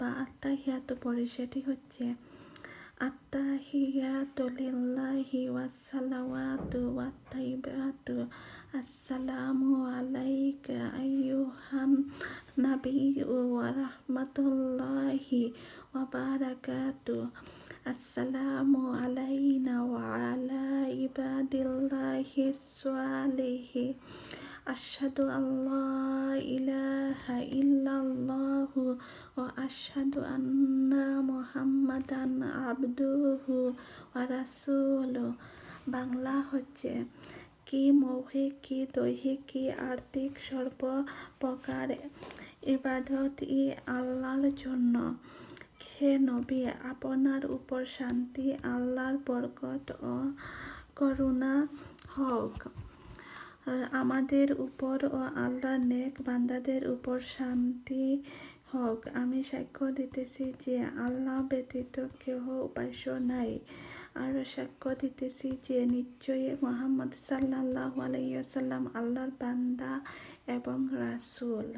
বা আত্মাহিয়াত পড়ে সেটি হচ্ছে আত্তাহিয়াতু লিল্লাহি ওয়াসসালাওয়াতু ওয়াত্তাইবাতু আসসালামু আলাইকা আইয়ুহান নাবিয়্যু ওয়া রাহমাতুল্লাহি ওয়া বারাকাতুহু আসসালামু আলাইনা ওয়া আলা ইবাদিল্লাহিস সালিহিন আশহাদু আল্লা ইলাহা ইল্লাল্লাহু আশহাদু আন্না মুহাম্মাদান আবদুহু ওয়া বাংলা হচ্ছে কি মৌখিক কি দৈহিক কি আর্থিক সর্ব প্রকার ইবাদত ই আল্লাহর জন্য। হে নবী, আপনার উপর শান্তি, আল্লাহর বরকত ও করুণা হোক। আমাদের উপর ও আল্লাহ নেক বান্দাদের উপর শান্তি হোক, আমি সাক্ষ্য দিতেছি যে আল্লাহ ব্যতীত কেহ উপাস্য নাই। আর সাক্ষ্য দিতেছি যে নিশ্চয়ই মোহাম্মদ সাল্লাহ আলাইসাল্লাম আল্লাহর বান্দা এবং রাসূল।